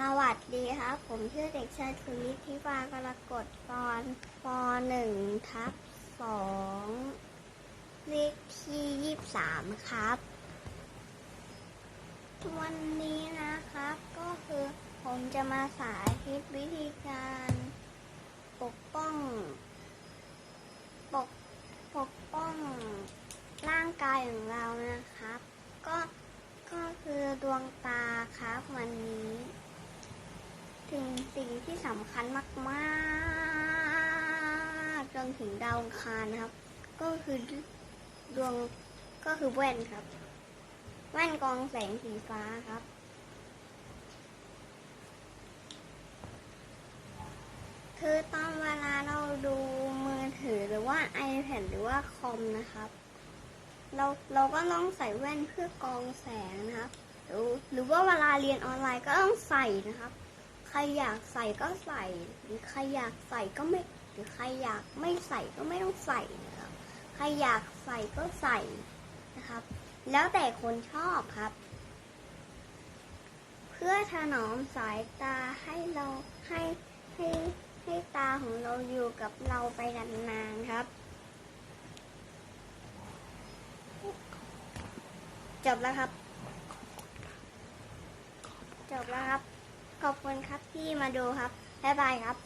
สวัสดีครับ ผมชื่อเด็กชายสุวิทย์ทิวากรกฎกรปหนึ่งทับสองเลขที่ยี่สามครับ วันนี้นะครับ ก็คือผมจะมาสาธิตวิธีการปกป้อง ปกปกป้องร่างกายของเรานะครับ ก็ก็คือดวงตาครับวันนี้ ถึ งสิ่งที่สำคัญมากๆจนถึงดาวอังคารนะครับ ก็คือดวงก็คือแว่นครับ แว่นกองแสงสีฟ้าครับ คือตอนเวลาเราดูมือถือหรือว่า iPad หรือว่าคอมนะครับ เราเราก็ต้องใส่แว่นเพื่อกองแสงนะครับหรือว่าเวลาเรียนออนไลน์ก็ต้องใส่นะครับ รอยากใส่ก็ใส่ หรือใครอยากใส่ก็ไม่ หรือใครอยากไม่ใส่ก็ไม่ต้องใส่นะครับ ใครอยากใส่ก็ใส่นะครับ แล้วแต่คนชอบครับ เพื่อถนอมสายตาให้เราให้ให้ให้ตาของเราอยู่กับเราไปนานๆครับ จบแล้วครับ จบแล้วครับ ขอบคุณครับที่มาดูครับ บ๊ายบายครับ